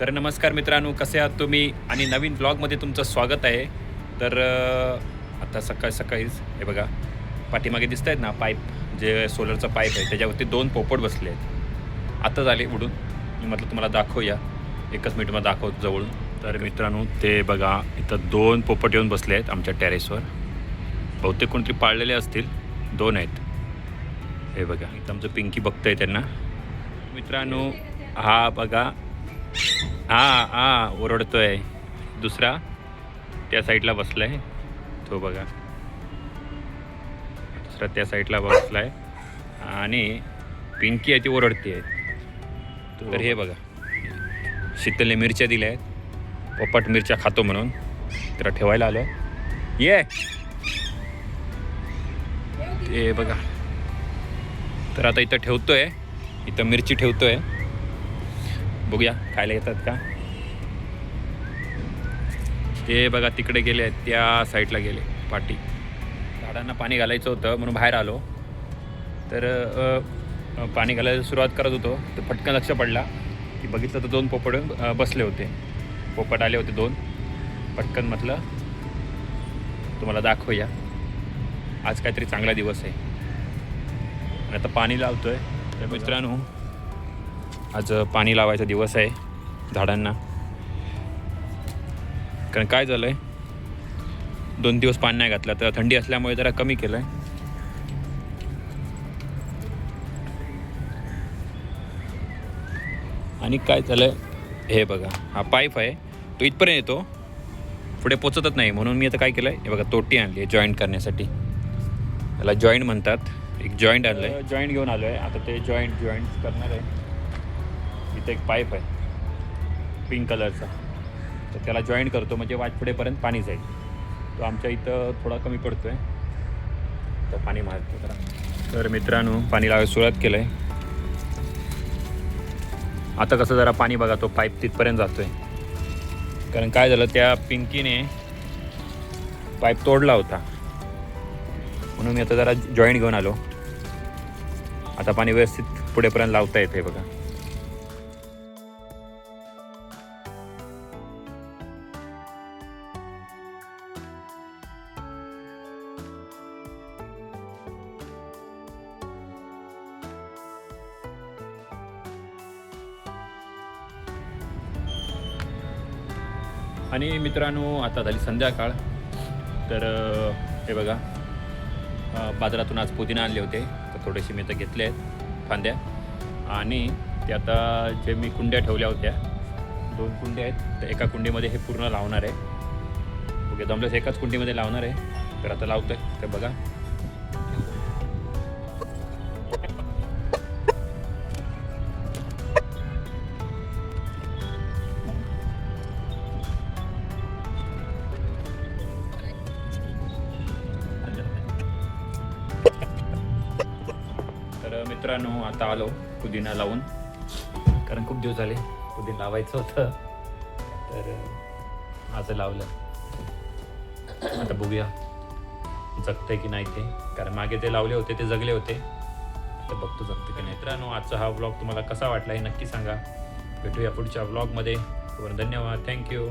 तर नमस्कार मित्रांनो कसे आहात तुम्ही? आणि नवीन ब्लॉगमध्ये तुमचं स्वागत आहे. तर आता सकाळी सकाळीच हे बघा पाठीमागे दिसत आहेत ना पाईप जे सोलरचं पाईप आहे त्याच्यावरती दोन पोपट बसले आहेत. आता झाले उडून. मी म्हटलं तुम्हाला दाखवूया. एकच मिनिट मला दाखव जवळून. तर मित्रांनो ते बघा इथं दोन पोपट येऊन बसले आहेत आमच्या टेरेसवर बहुतेक कोणतरी पाळलेले असतील. दोन आहेत. हे बघा इथं आमचं पिंकी बघतंय त्यांना. मित्रांनो हा बघा हा हा ओरडतोय. दुसरा? त्या साईडला बसलाय. तो बघा. दुसरा त्या साईडला बसलाय. आणि पिंकी आहे ती ओरडते तर हे बघा. शीतलने मिरच्या दिल्या आहेत पोपट मिरच्या खातो म्हणून. त्याला ठेवायला आलो ये! ते बघा. तर आता इथं ठेवतोय. इथं मिरची ठेवतोय. बघूया खायला येतात का? ते बघा तिकडे गेले आहेत त्या साईडला गेले पाठी झाडांना पाणी घालायचं होतं म्हणून बाहेर आलो. तर पाणी घालायला सुरुवात करत होतो. तर पटकन लक्ष पडला की बघितलं तर दोन पोपट बसले होते. पोपट आले होते दोन. पटकन म्हटलं तुम्हाला दाखवूया. आज काहीतरी चांगला दिवस आहे. आणि आता पाणी लावतोय. तर मित्रांनो आज पाणी लावायचा दिवस आहे झाडांना. कारण काय झालं आहे दोन दिवस पाणी नाही घातलं तर थंडी असल्यामुळे जरा कमी केलं आहे आणि काय झालं आहे हे बघा हा पाईप आहे तो इथपर्यंत येतो. पुढे पोचतच नाही म्हणून मी आता काय केलं आहे हे बघा तोटी आणली आहे जॉईंट करण्यासाठी. त्याला जॉईंट म्हणतात. एक जॉईंट आणलं आहे जॉईंट घेऊन आलो आहे आता ते जॉईंट जॉईंट करणार आहे. तिथे एक पाईप आहे. पिंक कलरचा. तर त्याला जॉईंट करतो म्हणजे वाटपुडेपर्यंत पाणी जाईल. तो आमच्या इथं थोडा कमी पडतो आहे तर पाणी मारतो. जरा तर मित्रांनो पाणी लावायला सुरुवात केलं आहे आता कसं जरा पाणी बघा तो पाईप तिथपर्यंत जातो आहे कारण काय झालं त्या पिंकीने पाईप तोडला होता. म्हणून मी आता जरा जॉईंट घेऊन आलो. आता पाणी व्यवस्थित पुढेपर्यंत लावता येते बघा. आणि मित्रांनो आता झाली संध्याकाळ. तर हे बघा. बाजारातून आज पुदिना आणले होते. तर थोडेसे मी तर घेतले आहेत फांद्या. आणि ते आता जे मी कुंड्या ठेवल्या होत्या दोन कुंड्या आहेत. तर एका कुंडीमध्ये हे पूर्ण लावणार आहे. ओके दमलंच एकाच कुंडीमध्ये लावणार आहे. तर आता लावतो आहे तर बघा. मित्रांनो आता आलो पुदिना लावून. कारण खूप दिवस झाले पुदिना लावायचं होतं. तर आज लावलं. आता बघूया जगतंय की नाही ते. कारण मागे ते लावले होते ते जगले होते. तर बघतो जगते की नाही. मित्रांनो आजचा हा व्लॉग तुम्हाला कसा वाटला हे नक्की सांगा. भेटूया पुढच्या व्लॉगमध्ये धन्यवाद. थँक्यू